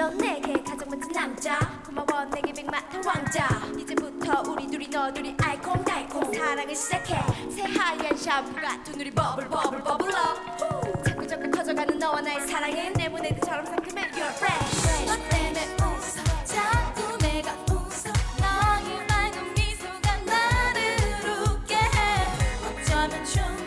넌 내게 가장 멋진 남자. 고마워 내게 백마탄 왕자. 이제부터 우리 둘이 너 둘이 알콩달콩 사랑을 시작해. 새하얀 샴푸가 두 눈이 버블 버블 버블 업 자꾸 자꾸 커져가는 너와 나의 사랑은 레모네드처럼 상큼해. You're fresh. 너 때문에 웃어. 자꾸 내가 웃어. 너의 맑은 미소가 나를 웃게 해. 어쩌면 좋은